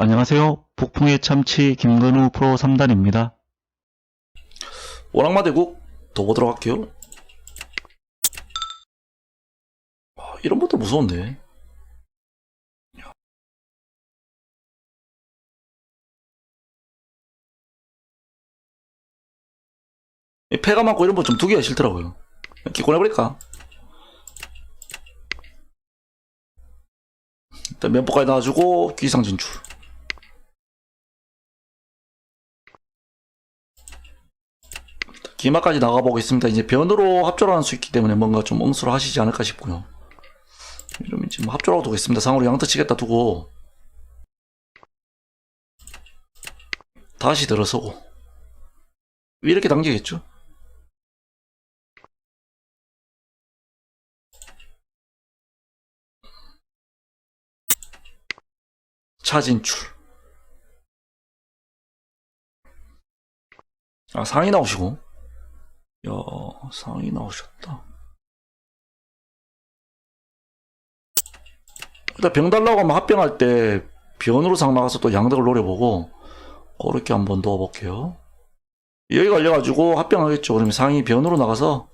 안녕하세요. 북풍의 참치 김건우 프로 3단입니다. 오락마대국 더 보도록 할게요. 아, 이런 것도 무서운데. 이 폐가 많고 이런 거 좀 두기가 싫더라고요. 기권해버릴까? 일단 면포까지 놔주고 기상 진출. 기마까지 나가보겠습니다. 이제 변으로 합조를 할 수 있기 때문에 뭔가 좀 응수를 하시지 않을까 싶고요. 이러면 지금 합조라고 두겠습니다. 상으로 양터 치겠다 두고 다시 들어서고 이렇게 당기겠죠. 차진출 아 상이 나오시고 야, 상이 나오셨다. 일단 병 달라고 하면 합병할 때 변으로 상 나가서 또 양덕을 노려보고 그렇게 한번 넣어볼게요. 여기 걸려가지고 합병하겠죠. 그러면 상이 변으로 나가서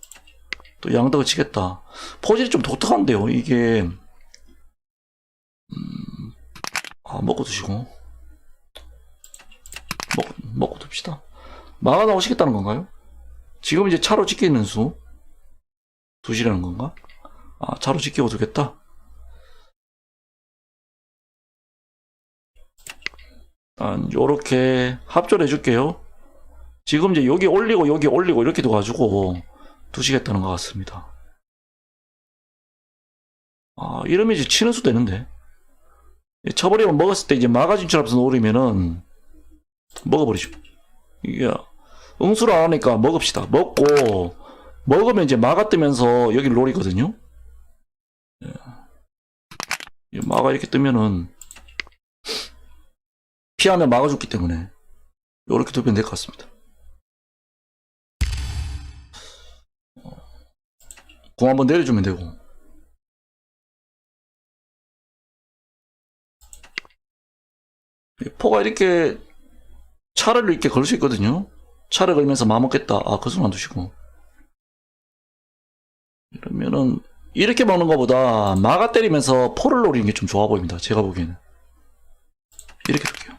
또 양덕을 치겠다. 포질이 좀 독특한데요. 이게 음, 아 먹고 드시고 먹, 먹고 둡시다. 마가 나오시겠다는 건가요? 지금 이제 차로 찍혀 있는 수 두시라는 건가? 아 차로 찍히고 두겠다. 아, 요렇게 합조를 해줄게요. 지금 이제 여기 올리고 여기 올리고 이렇게 둬가지고 두시겠다는 것 같습니다. 아 이러면 이제 치는 수 되는데 쳐버리면 먹었을 때 이제 마가 진출하면서 노리면은 먹어버리죠. 이게 응수를 안 하니까 먹읍시다. 먹고 먹으면 이제 마가 뜨면서 여기를 노리거든요. 예. 이 마가 이렇게 뜨면은 피하면 막아 죽기 때문에 이렇게 두면 될 것 같습니다. 공 한번 내려주면 되고 이 포가 이렇게 차를 이렇게 걸 수 있거든요. 차를 걸면서 마먹겠다. 아, 그 순간 두시고. 이러면은, 이렇게 먹는 것보다 마가 때리면서 포를 노리는 게 좀 좋아 보입니다. 제가 보기에는. 이렇게 둘게요.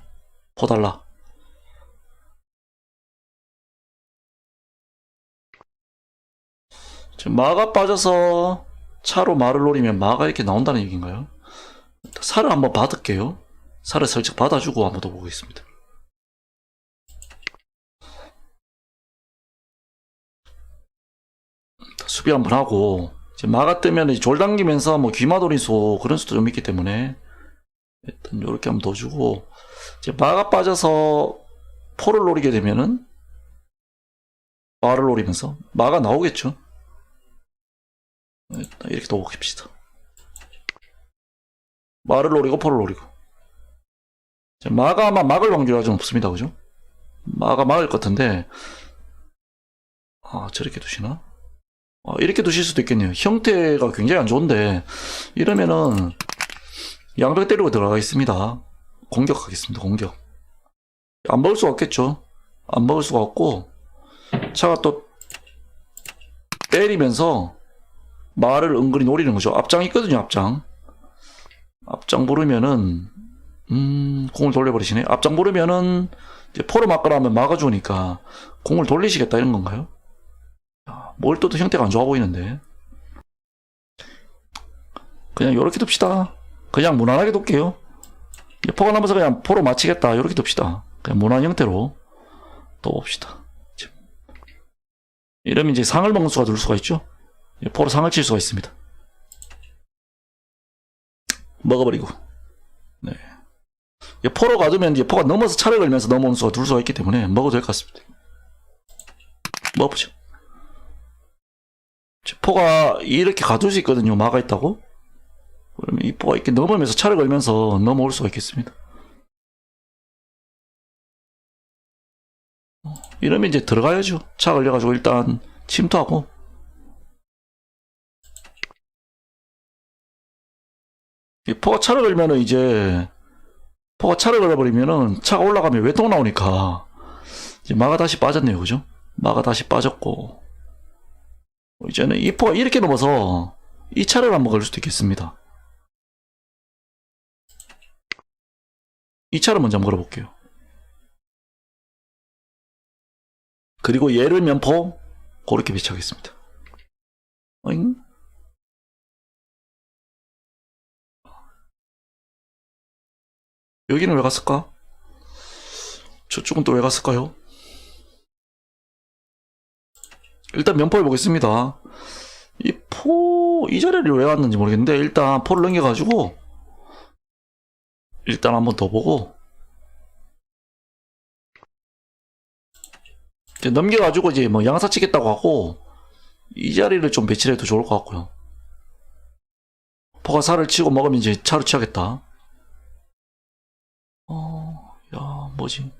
포 달라. 지금 마가 빠져서 차로 말을 노리면 마가 이렇게 나온다는 얘기인가요? 살을 한번 받을게요. 살을 살짝 받아주고 한번 더 보겠습니다. 수비 한번 하고 이제 마가 뜨면 졸 당기면서 뭐 귀마돌이소 그런 수도 좀 있기 때문에 일단 이렇게 한번 더 주고 이제 마가 빠져서 포를 노리게 되면은 마를 노리면서 마가 나오겠죠. 일단 이렇게 더 봅시다. 마를 노리고 포를 노리고 마가 아마 막을 확률이 좀 없습니다, 그죠? 마가 막을 것 같은데 아 저렇게 두시나? 어, 이렇게 두실 수도 있겠네요. 형태가 굉장히 안 좋은데 이러면은 양벽 때리고 들어가겠습니다. 공격하겠습니다. 공격. 안 먹을 수가 없겠죠. 안 먹을 수가 없고 차가 또 때리면서 말을 은근히 노리는 거죠. 앞장 있거든요. 앞장. 앞장 모르면은 음 공을 돌려버리시네. 앞장 모르면은 이제 포로 막거나 하면 막아주니까 공을 돌리시겠다 이런 건가요? 뭘 또도 형태가 안 좋아 보이는데. 그냥 요렇게 둡시다. 그냥 무난하게 둘게요. 포가 남아서 그냥 포로 마치겠다. 요렇게 둡시다. 그냥 무난 형태로 둬봅시다. 이러면 이제 상을 먹는 수가 들 수가 있죠. 포로 상을 칠 수가 있습니다. 먹어버리고. 네. 포로 가두면 이제 포가 넘어서 차를 걸면서 넘어오는 수가 둘 수가 있기 때문에 먹어도 될 것 같습니다. 먹어보죠. 포가 이렇게 가둘 수 있거든요. 마가 있다고. 그러면 이 포가 이렇게 넘으면서 차를 걸면서 넘어올 수가 있겠습니다. 어, 이러면 이제 들어가야죠. 차 걸려가지고 일단 침투하고. 이 포가 차를 걸면은 이제 포가 차를 걸어버리면은 차가 올라가면 외통 나오니까 이제 마가 다시 빠졌네요. 그죠? 마가 다시 빠졌고 이제는 이 포가 이렇게 넘어서 이 차를 한번 걸 수도 있겠습니다. 이 차를 먼저 한번 걸어볼게요. 그리고 얘를 면포 그렇게 배치하겠습니다. 어잉? 여기는 왜 갔을까? 저쪽은 또 왜 갔을까요? 일단 면포해 보겠습니다. 이 포, 이 자리를 왜 왔는지 모르겠는데, 일단 포를 넘겨가지고, 일단 한번 더 보고, 이제 넘겨가지고 이제 뭐 양사 치겠다고 하고, 이 자리를 좀 배치를 해도 좋을 것 같고요. 포가 살을 치고 먹으면 이제 차로 치야겠다. 어, 야, 뭐지?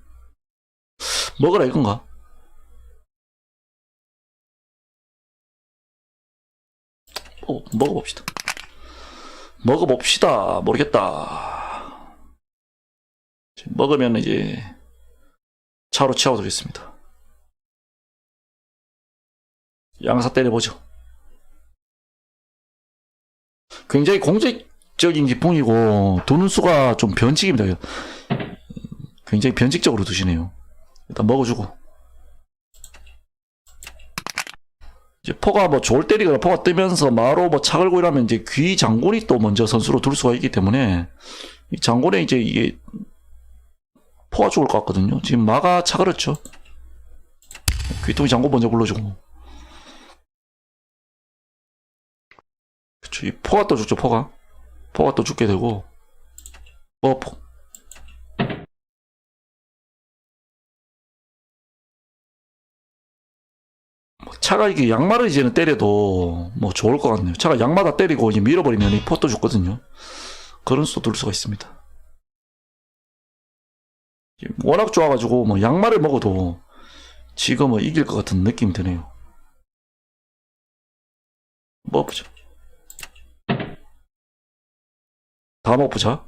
먹으라 이건가? 어, 먹어봅시다. 먹어봅시다. 모르겠다. 먹으면 이제 차로 치워드리겠습니다. 양사 때려보죠. 굉장히 공직적인 기풍이고 도는 수가 좀 변칙입니다. 굉장히 변칙적으로 드시네요. 일단 먹어주고. 이제 포가 뭐졸 때리거나 포가 뜨면서 마로 뭐 차걸고 이러면 이제 귀 장군이 또 먼저 선수로 둘 수가 있기 때문에 이 장군에 이제 이게 포가 죽을 것 같거든요. 지금 마가 차걸었죠. 귀통이 장군 먼저 불러주고. 그쵸. 이 포가 또 죽죠, 포가. 포가 또 죽게 되고. 뭐, 포. 차가 이게 양말을 이제는 때려도 뭐 좋을 것 같네요. 차가 양마다 때리고 이제 밀어버리면 이 포도 죽거든요. 그런 수도 둘 수가 있습니다. 워낙 좋아가지고 뭐 양말을 먹어도 지금은 이길 것 같은 느낌이 드네요. 다 먹어보자.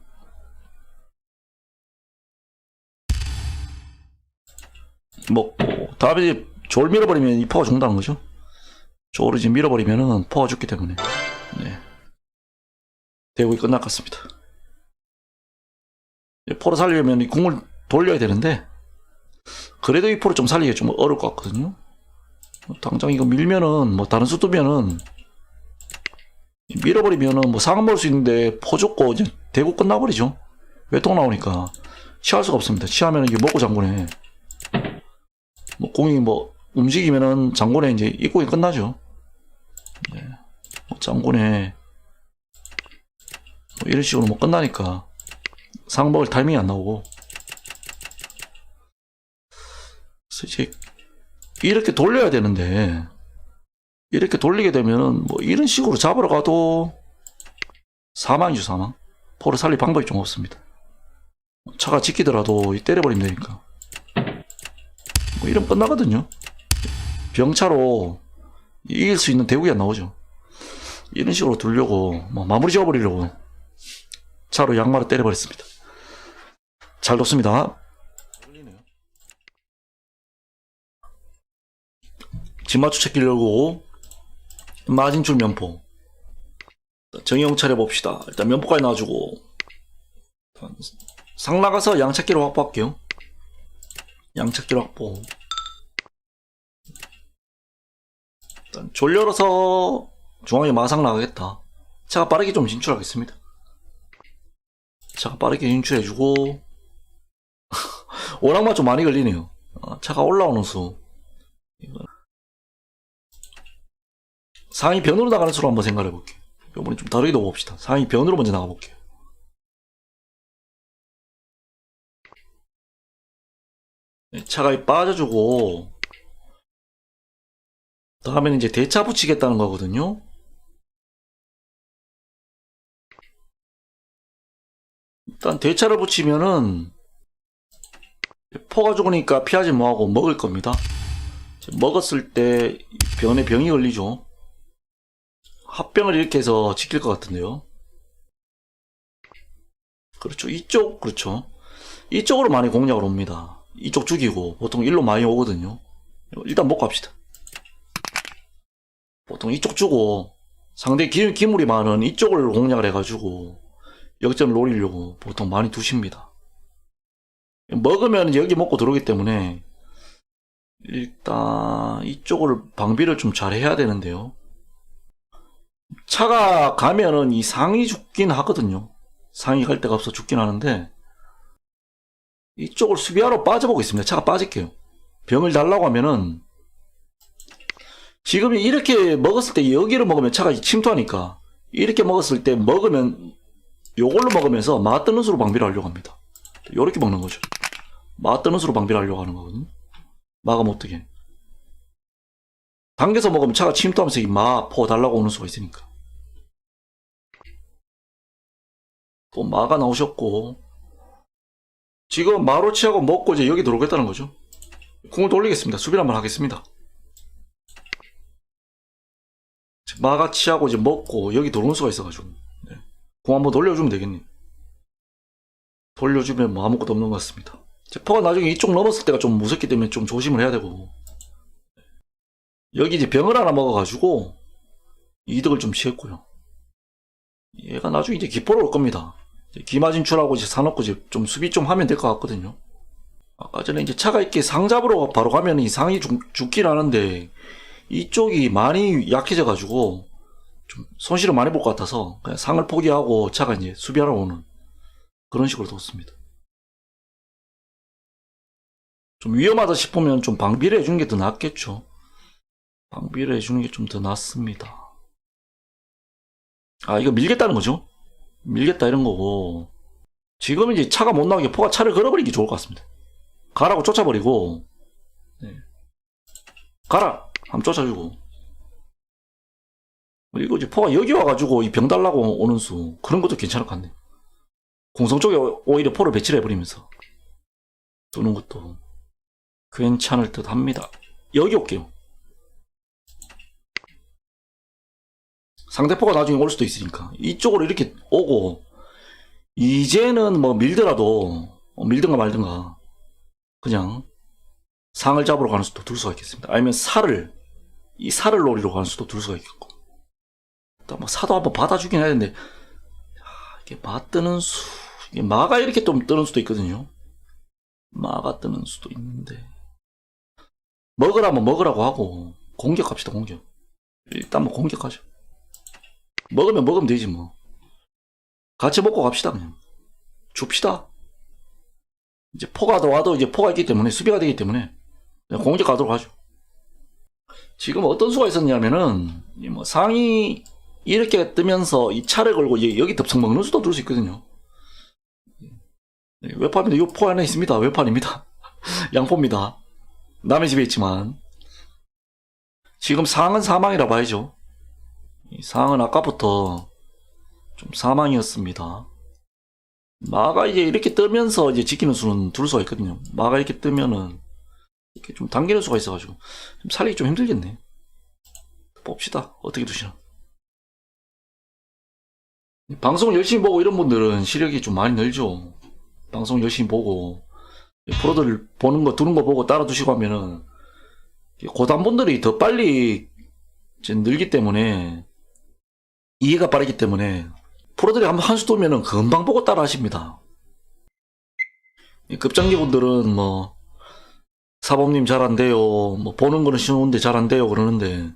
먹고 다음에 졸 밀어버리면 이 포가 죽는다는 거죠. 졸을 이제 밀어버리면은 포가 죽기 때문에 네. 대국이. 이 포를 살리려면 이 궁을 돌려야 되는데 그래도 이 포를 좀 살리기 좀 어려울 것 같거든요. 당장 이거 밀면은 뭐 다른 수 뜨면은 밀어버리면은 뭐 상황 먹을 수 있는데 포 죽고 이제 대구 끝나버리죠. 외통 나오니까 취할 수가 없습니다. 취하면 이게 먹고 장군에 뭐 공이 뭐 움직이면은 장군에 이제 입국이 끝나죠. 네. 뭐 장군에 뭐 이런 식으로 뭐 끝나니까 상 먹을 타이밍이 안 나오고. 이제 이렇게 돌려야 되는데 이렇게 돌리게 되면은 뭐 이런 식으로 잡으러 가도 사망이죠 사망. 포를 살릴 방법이 좀 없습니다. 차가 지키더라도 이 때려버리면 되니까. 뭐 이러면 끝나거든요 병차로 이길 수 있는 대국이 안 나오죠. 이런 식으로 두려고 뭐 마무리 지어버리려고 차로 양말을 때려버렸습니다. 잘 뒀습니다. 진마추 찾기 열고 마진줄 면포. 정형 차려봅시다. 일단 면포까지 놔주고 상 나가서 양 찾기로 확보할게요. 양 찾기로 확보 일단 졸 열어서 중앙에 마상 나가겠다 차가 빠르게 좀 진출하겠습니다 차가 빠르게 진출해주고 워낙만 좀 많이 걸리네요 어, 차가 올라오는 수 상위 변으로 나가는 수로 한번 생각해 볼게요. 이번에 좀 다르게 넣어봅시다. 상위 변으로 먼저 나가 볼게요. 네, 차가 빠져주고 다음에는 이제 대차 붙이겠다는 거거든요. 일단 대차를 붙이면은 포가 죽으니까 피하지 뭐하고 먹을 겁니다. 먹었을 때 변에 병이 걸리죠. 합병을 이렇게 해서 지킬 것 같은데요. 그렇죠. 이쪽, 그렇죠. 이쪽으로 많이 공략을 옵니다. 이쪽 죽이고 보통 일로 많이 오거든요. 일단 먹고 합시다. 보통 이쪽 주고 상대 기, 기물이 많은 이쪽을 공략을 해가지고 역전을 노리려고 보통 많이 두십니다. 먹으면 여기 먹고 들어오기 때문에 일단 이쪽을 방비를 좀 잘 해야 되는데요. 차가 가면은 이 상이 죽긴 하거든요. 상이 갈 데가 없어 죽긴 하는데 이쪽을 수비하러 빠져보겠습니다. 차가 빠질게요. 병을 달라고 하면은 지금 이렇게 먹었을 때 여기를 먹으면 차가 침투하니까 이렇게 먹었을 때 먹으면 요걸로 먹으면서 맞드는 수로 방비를 하려고 합니다. 요렇게 먹는 거죠. 맞드는 수로 방비를 하려고 하는 거거든요. 마감 어떻게? 당겨서 먹으면 차가 침투하면서 이 마 포 달라고 오는 수가 있으니까. 또 마가 나오셨고 지금 마로치하고 먹고 이제 여기 들어오겠다는 거죠. 공을 돌리겠습니다. 수비를 한번 하겠습니다. 마가 치하고 이제 먹고 여기 들어올 수가 있어가지고 네. 공 한번 돌려주면 되겠네. 돌려주면 뭐 아무것도 없는 것 같습니다. 제퍼가 나중에 이쪽 넘었을 때가 좀 무섭기 때문에 좀 조심을 해야 되고 여기 이제 병을 하나 먹어가지고 이득을 좀 취했고요. 얘가 나중에 이제 기포로 올 겁니다. 기마 진출하고 이제 사놓고 이제 좀 수비 좀 하면 될 것 같거든요. 아까 전에 이제 차가 이렇게 상 잡으러 바로 가면 이 상이 죽, 죽긴 하는데 이쪽이 많이 약해져가지고 좀 손실을 많이 볼 것 같아서 그냥 상을 포기하고 차가 이제 수비하러 오는 그런 식으로 뒀습니다. 좀 위험하다 싶으면 좀 방비를 해주는 게 더 낫겠죠. 방비를 해주는 게 좀 더 낫습니다. 아, 이거 밀겠다는 거죠? 밀겠다 이런 거고. 지금 이제 차가 못 나오게 포가 차를 걸어버리기 좋을 것 같습니다. 가라고 쫓아버리고, 네. 가라! 한번 쫓아주고. 그리고 이제 포가 여기 와가지고 이 병 달라고 오는 수, 그런 것도 괜찮을 것 같네. 공성 쪽에 오히려 포를 배치를 해버리면서 두는 것도 괜찮을 듯 합니다. 여기 올게요. 상대포가 나중에 올 수도 있으니까 이쪽으로 이렇게 오고 이제는 뭐 밀더라도 어, 밀든가 말든가 그냥 상을 잡으러 가는 수도 둘 수가 있겠습니다. 아니면 살을 이 살을 노리러 가는 수도 둘 수가 있겠고. 뭐 사도 한번 받아주긴 해야 되는데 아, 이게 마 뜨는 수 이게 마가 이렇게 좀 뜨는 수도 있거든요. 마가 뜨는 수도 있는데. 먹으라면 먹으라고 하고 공격합시다 공격. 일단 뭐 공격하죠. 먹으면 먹으면 되지 뭐. 같이 먹고 갑시다 그냥. 줍시다. 이제 포가 와도 이제 포가 있기 때문에 수비가 되기 때문에 그냥 공격 가도록 하죠 지금 어떤 수가 있었냐면은 이뭐 상이 이렇게 뜨면서 이 차를 걸고 이- 여기 덥석 먹는 수도 둘수 있거든요 네, 외판인데 이포 안에 있습니다 외판입니다 양포입니다 남의 집에 있지만 지금 상은 사망이라 봐야죠. 이 상은 아까부터 좀 사망이었습니다. 마가 이제 이렇게 뜨면서 이제 지키는 수는 둘 수가 있거든요. 마가 이렇게 뜨면은 이렇게 좀 당기는 수가 있어가지고 좀 살리기 좀 힘들겠네. 봅시다. 어떻게 두시나. 방송 열심히 보고 이런 분들은 시력이 좀 많이 늘죠. 방송 열심히 보고 프로들 보는 거 두는 거 보고 따라 두시고 하면은 고단분들이 더 빨리 늘기 때문에 이해가 빠르기 때문에 프로들이 한번 한수 두면은 금방 보고 따라 하십니다. 이 급장기 분들은 뭐 사범님 잘 안 돼요. 뭐 보는 거는 쉬운데 잘 안 돼요 그러는데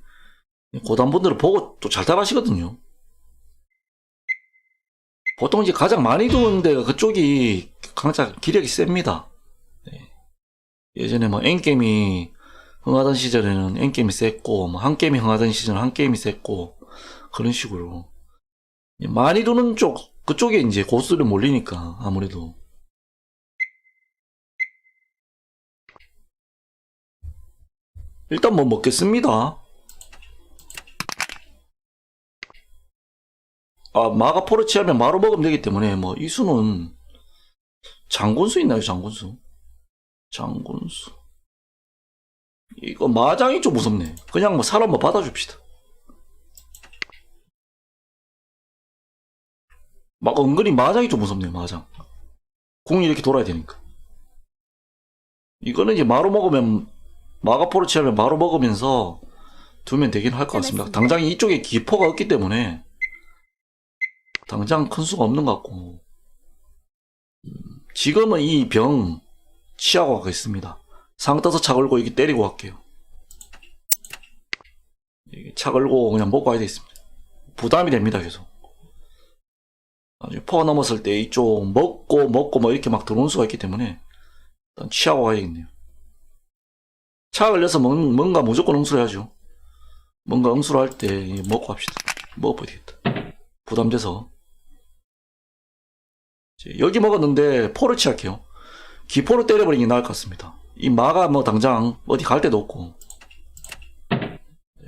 고단분들은 보고 또 잘 따라 하시거든요. 보통 이제 가장 많이 두는 데가 그쪽이 강자 기력이 셉니다. 예전에 뭐 엔게임이 흥하던 시절에는 엔게임이 셌고 뭐 한게임이 흥하던 시절은 한게임이 셌고 그런 식으로 많이 두는 쪽 그쪽에 이제 고수들이 몰리니까 아무래도 일단 뭐 먹겠습니다 아 마가 포르치 하면 마로 먹으면 되기 때문에 뭐 이 수는 장군수 있나요 장군수 장군수. 이거 마장이 좀 무섭네. 그냥 뭐 사람 뭐 받아줍시다. 막 은근히 마장이 좀 무섭네요, 마장. 궁이 이렇게 돌아야 되니까. 이거는 이제 마루 먹으면 마가포를 취하면 마루 먹으면서 두면 되긴 할 것 같습니다. 당장 이쪽에 기포가 없기 때문에 당장 큰 수가 없는 것 같고 음, 지금은 이 병 취하고 가겠습니다. 상 떠서 차 걸고 이게 때리고 갈게요. 차 걸고 그냥 먹고 가야 되겠습니다. 부담이 됩니다 계속. 나중에 포가 넘었을 때 이쪽 먹고 먹고 뭐 이렇게 막 들어온 수가 있기 때문에 일단 취하고 가야겠네요. 차 걸려서 뭔- 뭔가 무조건 응수를 해야죠. 뭔가 응수를 할 때 먹고 합시다. 먹어봐야 되겠다. 부담돼서. 여기 먹었는데 포를 취할게요. 기포를 때려버리는 게 나을 것 같습니다. 이 마가 뭐 당장 어디 갈 데도 없고. 네.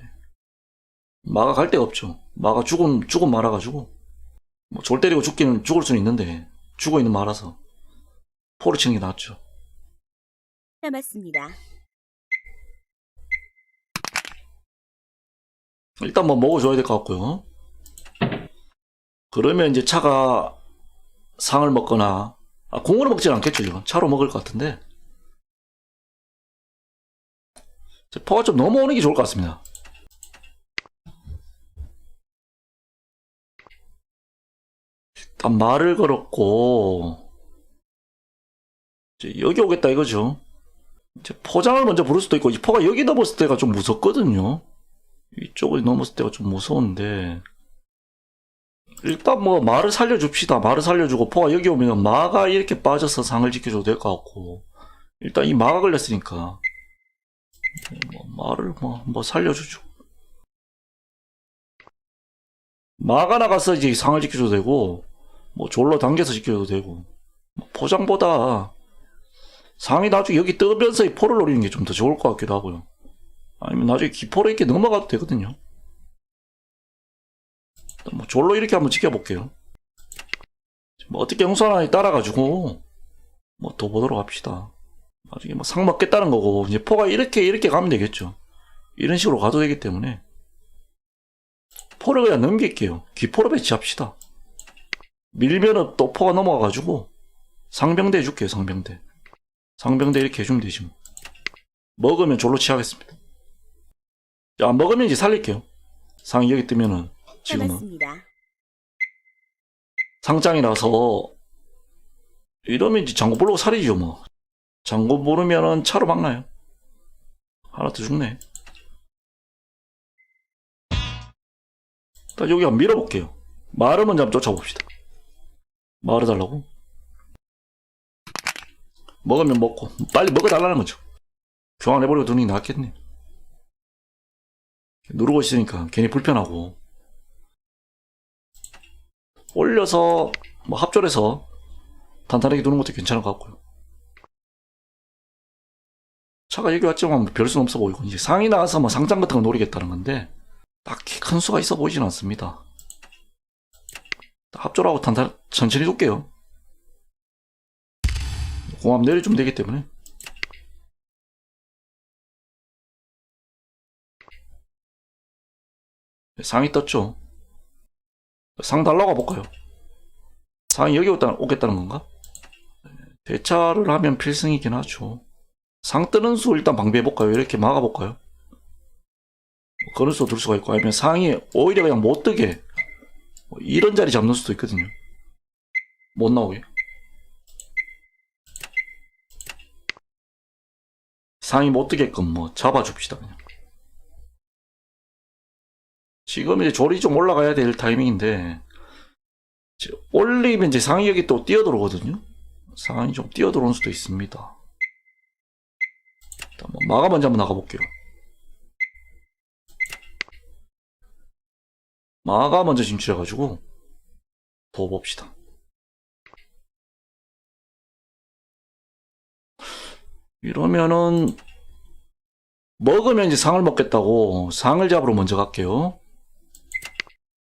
마가 갈 데가 없죠. 마가 죽은, 죽은 말아가지고. 뭐 졸 때리고 죽기는 죽을 수는 있는데 죽어 있는 말아서 포를 치는 게 낫죠. 남았습니다. 일단 뭐 먹어줘야 될 것 같고요. 그러면 이제 차가 상을 먹거나 아, 공으로 먹지는 않겠죠. 이건 차로 먹을 것 같은데 포가 좀 넘어오는 게 좋을 것 같습니다. 일단 말을 걸었고 이제 여기 오겠다 이거죠. 이제 포장을 먼저 부를 수도 있고 이 포가 여기 넘었을 때가 좀 무섭거든요. 이쪽을 넘었을 때가 좀 무서운데. 일단 뭐 말을 살려줍시다. 말을 살려주고 포가 여기 오면 마가 이렇게 빠져서 상을 지켜줘도 될 것 같고. 일단 이 마가 걸렸으니까. 뭐 말을 뭐, 뭐 살려주죠. 마가 나가서 이제 상을 지켜줘도 되고 뭐 졸로 당겨서 지켜줘도 되고. 뭐 포장보다 상이 나중에 여기 뜨면서 이 포를 노리는 게 좀 더 좋을 것 같기도 하고요 아니면 나중에 기포로 이렇게 넘어가도 되거든요. 뭐 졸로 이렇게 한번 지켜볼게요. 뭐 어떻게 형선하에 따라가지고 뭐 더 보도록 합시다. 나중에 뭐상 먹겠다는 거고 이제 포가 이렇게 이렇게 가면 되겠죠. 이런 식으로 가도 되기 때문에 포를 그냥 넘길게요. 기포로 배치합시다. 밀면은 또 포가 넘어가가지고 상병대 해줄게요. 상병대. 상병대 이렇게 해주면 되지 뭐. 먹으면 졸로 취하겠습니다. 야, 먹으면 이제 살릴게요. 상이 여기 뜨면은 지금은 남았습니다. 상장이라서 이러면 이제 장고 부르고 살이죠 뭐. 장고 부르면은 차로 막나요. 하나 더 죽네. 일단 여기 한번 밀어볼게요. 말을 먼저 한번 쫓아봅시다. 말을 달라고? 먹으면 먹고 빨리 먹어달라는 거죠. 교환해버리고 게 낫겠네. 누르고 있으니까 괜히 불편하고 올려서 뭐 합졸해서 단단하게 두는 것도 괜찮을 것 같고요. 차가 여기 왔지만 별 수는 없어 보이고 이제 상이 나와서 뭐 상장 같은 거 노리겠다는 건데 딱히 큰 수가 있어 보이진 않습니다. 합졸하고 단단 천천히 줄게요. 공합 내려주면 되기 때문에 상이 떴죠. 상 달라고 볼까요? 상이 여기 오겠다는 건가? 대차를 하면 필승이긴 하죠. 상 뜨는 수 일단 방비해볼까요? 이렇게 막아볼까요? 그런 수도 들 수가 있고, 아니면 상이 오히려 그냥 못 뜨게, 뭐 이런 자리 잡는 수도 있거든요. 못 나오게. 상이 못 뜨게끔 뭐 잡아줍시다, 그냥. 지금 이제 조리 좀 올라가야 될 타이밍인데 올리면 이제 여기 또 뛰어들어오거든요. 상이 좀 뛰어들어올 수도 있습니다. 일단 뭐 마가 먼저 한번 나가볼게요. 마가 먼저 진출해가지고 더 봅시다. 이러면은 먹으면 이제 상을 먹겠다고 상을 잡으러 먼저 갈게요.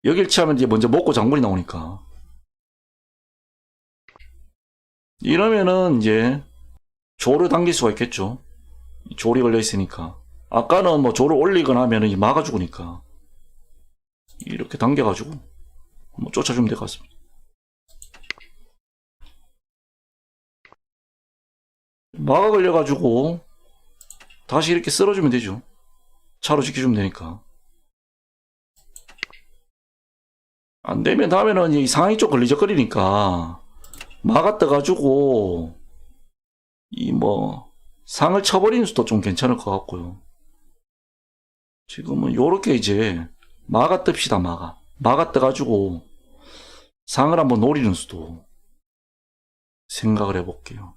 여길 치하면 이제 먼저 먹고 장군이 나오니까. 이러면은 이제 조를 당길 수가 있겠죠. 조리 걸려 있으니까. 아까는 뭐 조를 올리거나 하면은 막아 죽으니까. 이렇게 당겨가지고 뭐 쫓아주면 될 것 같습니다. 마가 걸려가지고 다시 이렇게 쓸어주면 되죠. 차로 지켜주면 되니까. 안 되면 다음에는 이 상황이 좀 걸리적거리니까 마가 떠가지고 이 뭐 상을 쳐버리는 수도 좀 괜찮을 것 같고요. 지금은 요렇게 이제 뜹시다 마가 마가 떠가지고 상을 한번 노리는 수도 생각을 해볼게요.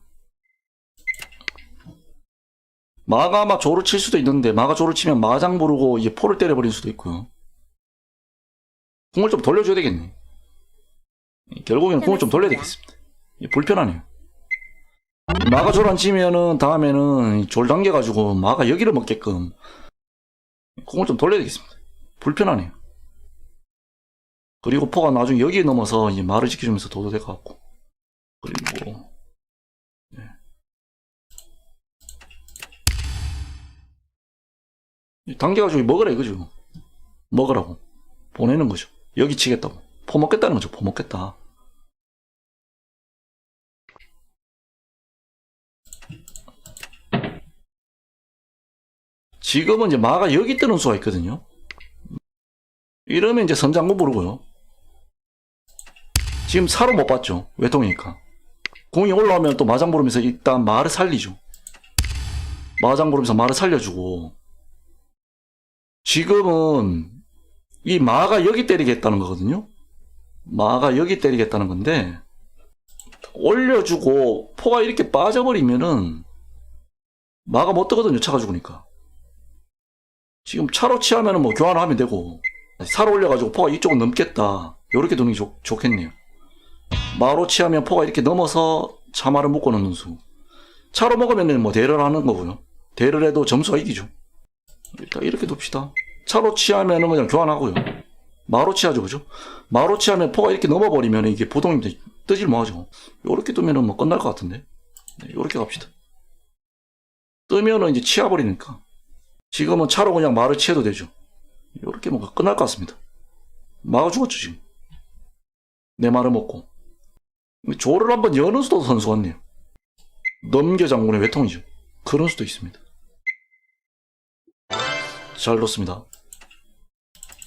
마가 아마 조를 칠 수도 있는데 마가 조를 치면 마장 부르고 이제 포를 때려버릴 수도 있고요. 공을 좀 돌려줘야 되겠네. 결국에는 공을 좀 돌려야 되겠습니다. 이게 불편하네요. 마가 조를 안 치면은 다음에는 졸 당겨가지고 마가 여기를 먹게끔 공을 좀 돌려야 되겠습니다. 불편하네요. 그리고 포가 나중에 여기에 넘어서 이제 말을 지켜주면서 도도 될 것 같고. 그리고 당겨가지고 먹으라 이거죠. 먹으라고. 보내는 거죠. 여기 치겠다고. 포먹겠다는 거죠. 포먹겠다. 지금은 이제 마가 여기 뜨는 수가 있거든요. 이러면 이제 선장고 부르고요. 지금 사로 못 봤죠. 외통이니까. 공이 올라오면 또 마장 부르면서 일단 말을 살리죠. 마장 부르면서 말을 살려주고. 지금은 이 마가 여기 때리겠다는 거거든요. 마가 여기 때리겠다는 건데 올려주고 포가 이렇게 빠져버리면은 마가 못 뜨거든요. 차가 죽으니까. 지금 차로 치하면은 뭐 교환을 하면 되고 사로 올려가지고 포가 이쪽은 넘겠다. 요렇게 두는 게 좋, 좋겠네요. 마로 치하면 포가 이렇게 넘어서 차마를 묶어 놓는 수. 차로 먹으면 뭐 대를 하는 거고요. 대를 해도 점수가 이기죠. 일단 이렇게 둡시다. 차로 치하면은 그냥 교환하고요. 마로 치하죠, 그죠? 마로 치하면 포가 이렇게 넘어버리면 이게 되- 뜨질 뭐하죠. 요렇게 두면은 뭐 끝날 것 같은데. 네, 요렇게 갑시다. 뜨면은 이제 치워버리니까. 지금은 차로 그냥 마를 치해도 되죠. 요렇게 뭔가 끝날 것 같습니다. 마가 죽었죠, 지금. 내 말을 먹고. 조를 한번 여는 수도 선수 같네요. 넘겨 장군의 외통이죠. 그런 수도 있습니다. 잘 넣습니다.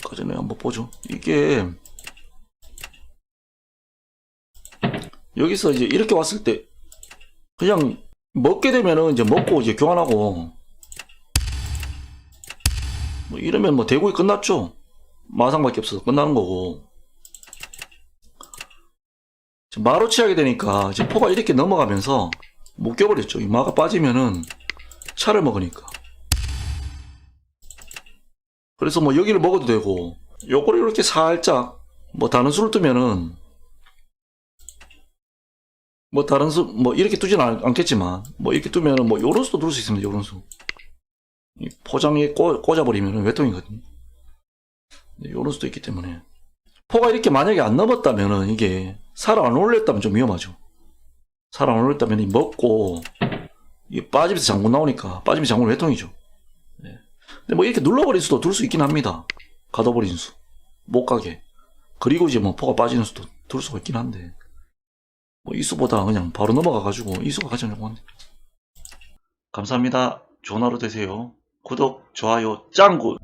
그 전에 한번 보죠. 이게 여기서 이제 이렇게 왔을 때 그냥 먹게 되면은 이제 먹고 이제 교환하고 뭐 이러면 뭐 대국이 끝났죠. 마상밖에 없어서 끝나는 거고 마로 치하게 되니까 이제 포가 이렇게 넘어가면서 묶여버렸죠. 이 마가 빠지면은 차를 먹으니까. 그래서 뭐 여기를 먹어도 되고 요거를 이렇게 살짝 뭐 다른 수를 뜨면은 뭐 다른 수 뭐 이렇게 두진 않, 않겠지만 뭐 이렇게 두면은 뭐 요런 수도 둘 수 있습니다 요런 수. 이 포장에 꽂, 꽂아버리면은 외통이거든요. 네, 요런 수도 있기 때문에. 포가 이렇게 만약에 안 넘었다면은 이게 살 안 올렸다면 좀 위험하죠. 살 안 올렸다면 이 먹고 이게 빠지면서 장군 나오니까 빠지면서 장군 외통이죠 근데 뭐 이렇게 눌러버릴 수도 둘 수 있긴 합니다. 가둬버린 수. 못 가게. 그리고 이제 뭐 포가 빠지는 수도 둘 수가 있긴 한데. 뭐 이 수보다 그냥 바로 넘어가가지고 이 수가 가장 좋은데. 감사합니다. 좋은 하루 되세요. 구독, 좋아요, 짱구!